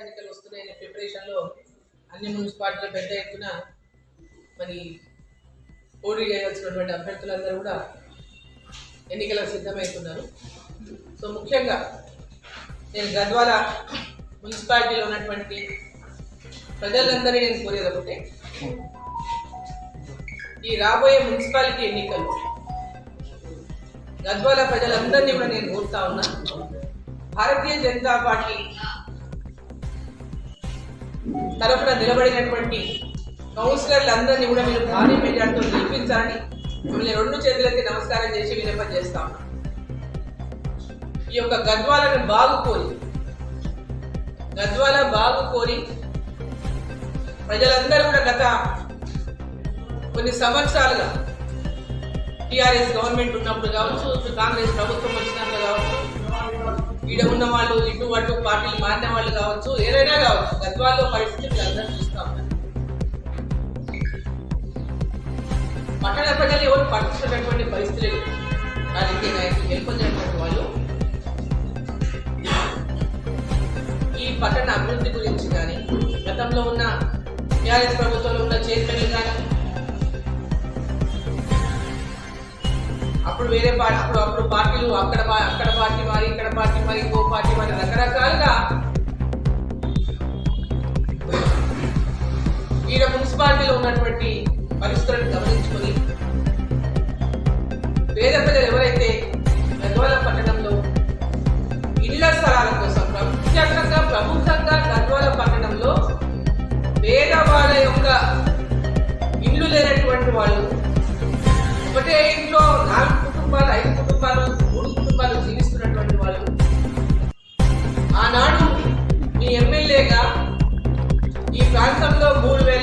ఎన్నికలు వస్తున్నాయనే ప్రిపరేషన్లో అన్ని మున్సిపాలిటీలు పెద్ద ఎత్తున మరి పోటీ చేయవలసినటువంటి అభ్యర్థులందరూ కూడా ఎన్నికలకు సిద్ధమవుతున్నారు. సో ముఖ్యంగా నేను గద్వాల మున్సిపాలిటీలో ఉన్నటువంటి ప్రజలందరినీ నేను కోరేది ఒకటే. ఈ రాబోయే మున్సిపాలిటీ ఎన్నికలు గద్వాల ప్రజలందరినీ కూడా నేను కోరుతా ఉన్నా. భారతీయ జనతా పార్టీ తరఫున నిలబడినటువంటి కౌన్సిలర్లందరినీ కూడా మీరు భారీ మెజార్టీతో గెలిపించాలని మిమ్మల్ని రెండు చేతులకి నమస్కారం చేసి విన్నపం చేస్తా ఈ యొక్క గద్వాలను బాగు కోరి గద్వాల బాగు కోరి ప్రజలందరూ కూడా గత కొన్ని సంవత్సరాలుగా టిఆర్ఎస్ గవర్నమెంట్ ఉన్నప్పుడు కావచ్చు కాంగ్రెస్ ప్రభుత్వం వచ్చినాక కావచ్చు ఈడ ఉన్న వాళ్ళు ఇటు అటు పార్టీలు మారిన వాళ్ళు కావచ్చు ఏదైనా కావచ్చు గద్వాల్లో పరిస్థితి అందరం అందరూ చూస్తా ఉన్నారు పట్టణ ప్రజలు ఎవరు పట్టించినటువంటి పరిస్థితులు లేవు. రాజకీయ నాయకులు గెలుపొందినటువంటి వాళ్ళు ఈ పట్టణ అభివృద్ధి గురించి కానీ గతంలో ఉన్న టిఆర్ఎస్ ప్రభుత్వంలో ఉన్న చైర్మన్లు కానీ అప్పుడు వేరే పార్టీ అప్పుడు అప్పుడు పార్టీలు అక్కడ అక్కడ పార్టీ మారి ఇక్కడ పార్టీ మారి ఇంకో పార్టీ మారి రకరకాలుగా ఈడ మున్సిపాలిటీలో ఉన్నటువంటి పరిస్థితులను గమనించుకొని పేద ప్రజలు ఎవరైతే గద్వాల పట్టణంలో ఇళ్ళ స్థలాల కోసం ప్రత్యేకంగా ప్రభుత్వంగా గద్వాల పట్టణంలో పేదవాళ్ళ యొక్క ఇల్లు లేనటువంటి వాళ్ళు ఒకటే ఇంట్లో నాలుగు కుటుంబాలు ఐదు కుటుంబాలు మూడు కుటుంబాలు జీవిస్తున్నటువంటి వాళ్ళు. ఆనాడు మీ ఎమ్మెల్యేగా ఈ ప్రాంతంలో మూడు వేల